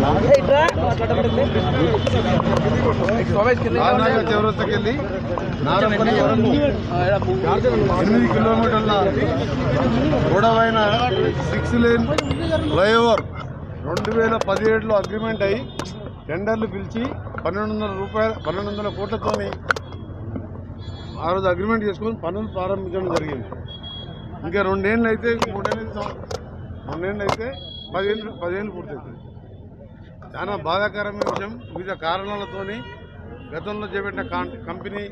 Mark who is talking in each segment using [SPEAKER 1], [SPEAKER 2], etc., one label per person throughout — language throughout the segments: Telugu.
[SPEAKER 1] నారాయణ నారపల్లి వరకు ఎనిమిది కిలోమీటర్ల గొడవైన సిక్స్ లేన్ ఫ్లైఓవర్ రెండు వేల పదిహేడులో అగ్రిమెంట్ అయ్యి టెండర్లు పిలిచి పన్నెండు వందల రూపాయలు పన్నెండు వందల కోట్లతోని ఆ రోజు అగ్రిమెంట్ చేసుకొని పనులు ప్రారంభించడం జరిగింది ఇంకా రెండేళ్ళు అయితే మూడేళ్ళు రెండేళ్ళు అయితే పదిహేను పదిహేను పూర్తవుతుంది చాలా బాధాకరమైన విషయం. వివిధ కారణాలతోని గతంలో చేపట్టిన కంపెనీ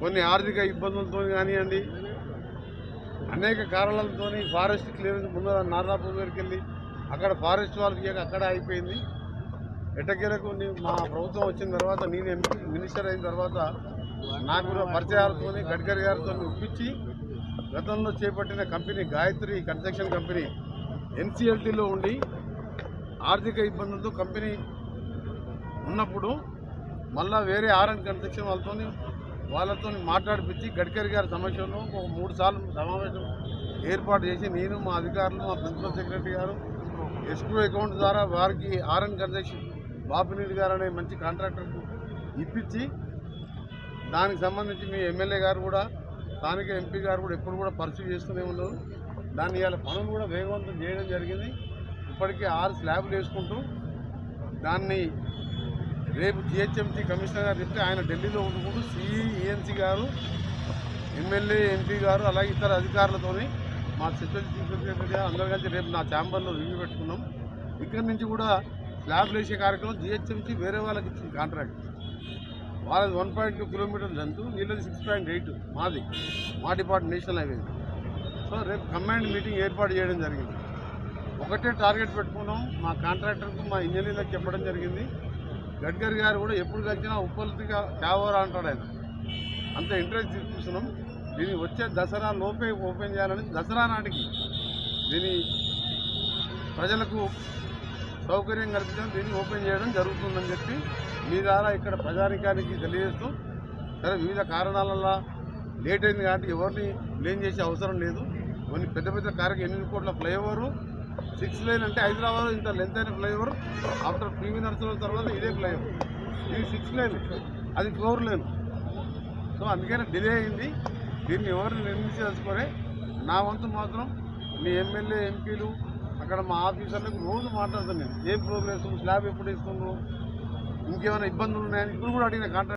[SPEAKER 1] కొన్ని ఆర్థిక ఇబ్బందులతో కానివ్వండి అనేక కారణాలతో ఫారెస్ట్ క్లియరెన్స్ ముందర నారాపూర్ దగ్గరికి వెళ్ళి అక్కడ ఫారెస్ట్ వాళ్ళకి అక్కడ అయిపోయింది ఎట్టకేలకు మా ప్రభుత్వం వచ్చిన తర్వాత నేను ఎంపీ మినిస్టర్ అయిన తర్వాత నాకు కూడా పరిచయాలతో గడ్కరీ గారితో ఒప్పించి గతంలో చేపట్టిన కంపెనీ గాయత్రి కన్స్ట్రక్షన్ కంపెనీ ఎన్సిఎల్టీలో ఉండి ఆర్థిక ఇబ్బందులతో కంపెనీ ఉన్నప్పుడు మళ్ళా వేరే ఆర్ఎన్ కన్స్ట్రక్షన్ వాళ్ళతో వాళ్ళతో మాట్లాడిపించి గడ్కరీ గారి సమక్షంలో ఒక మూడు సార్లు సమావేశం ఏర్పాటు చేసి నేను మా అధికారులు మా ప్రిన్సిపల్ సెక్రటరీ గారు ఎస్క్రూ అకౌంట్ ద్వారా వారికి ఆర్ఎన్ కన్స్ట్రక్షన్ బాపినీడి గారు అనే మంచి కాంట్రాక్టర్కు ఇప్పించి దానికి సంబంధించి మీ ఎమ్మెల్యే గారు కూడా స్థానిక ఎంపీ గారు కూడా ఎప్పుడు కూడా పరిచయం చేస్తూనే ఉన్నారు. దాన్ని ఇవాళ పనులు కూడా వేగవంతం చేయడం జరిగింది. ఇప్పటికే ఆరు స్లాబ్లు వేసుకుంటూ దాన్ని రేపు జిహెచ్ఎంసీ కమిషనర్ గారు చెప్తే ఆయన ఢిల్లీలో ఉండుకుంటూ సిఈఎన్సీ గారు ఎమ్మెల్యే ఎంపీ గారు అలాగే ఇతర అధికారులతోని మా సెక్యూరిటీ చీఫ్ సెక్రటరీ గారు కలిసి రేపు నా ఛాంబర్లో రివ్యూ పెట్టుకున్నాం. ఇక్కడి నుంచి కూడా స్లాబ్లు వేసే కార్యక్రమం జిహెచ్ఎంసీ వేరే వాళ్ళకి ఇచ్చింది కాంట్రాక్ట్. వాళ్ళది వన్ పాయింట్ టూ కిలోమీటర్స్ అంటూ వీళ్ళది సిక్స్ పాయింట్ ఎయిట్ మాది మా డిపార్ట్మెంట్ నేషనల్ హైవే సో రేపు కమాండ్ మీటింగ్ ఏర్పాటు చేయడం జరిగింది. ఒకటే టార్గెట్ పెట్టుకున్నాం. మా కాంట్రాక్టర్కు మా ఇంజనీర్లకు చెప్పడం జరిగింది. గడ్కరీ గారు కూడా ఎప్పుడు కలిసినా ఉప్పల్తిగా కావరా అంటాడు ఆయన. అంత ఇంట్రెస్ట్ చూస్తున్నాం దీన్ని వచ్చే దసరా లోపే ఓపెన్ చేయాలని దసరా నాటికి దీని ప్రజలకు సౌకర్యం కల్పించడం దీన్ని ఓపెన్ చేయడం జరుగుతుందని చెప్పి మీ ద్వారా ఇక్కడ ప్రజానికానికి తెలియజేస్తూ సరే వివిధ కారణాల వల్ల లేట్ అయింది కాబట్టి ఎవరిని బ్లేమ్ చేసే అవసరం లేదు. కొన్ని పెద్ద పెద్ద కార్యక్రమం ఎనిమిది కోట్ల ఫ్లైఓవరు సిక్స్ లైన్ అంటే హైదరాబాద్ ఇంత లెంత్ అయిన ఫ్లైఓవర్ ఆఫ్టర్ పివి నర్సరావు తర్వాత ఇదే ఫ్లైఓవర్ ఇది సిక్స్ లైన్ అది ఫోర్ లైన్ సో అందుకనే డిలే అయింది. దీన్ని ఎవరిని నిర్మించదలుచుకొని నా వంతు మాత్రం మీ ఎమ్మెల్యే ఎంపీలు అక్కడ మా ఆఫీసర్లకు రోజు మాట్లాడుతాను నేను. ఏం ప్రోగ్రెస్ స్లాబ్ ఎప్పుడు ఇస్తున్నారు ఇంకేమైనా ఇబ్బందులు ఉన్నాయని ఇప్పుడు కూడా అడిగిన కాంట్రాక్ట్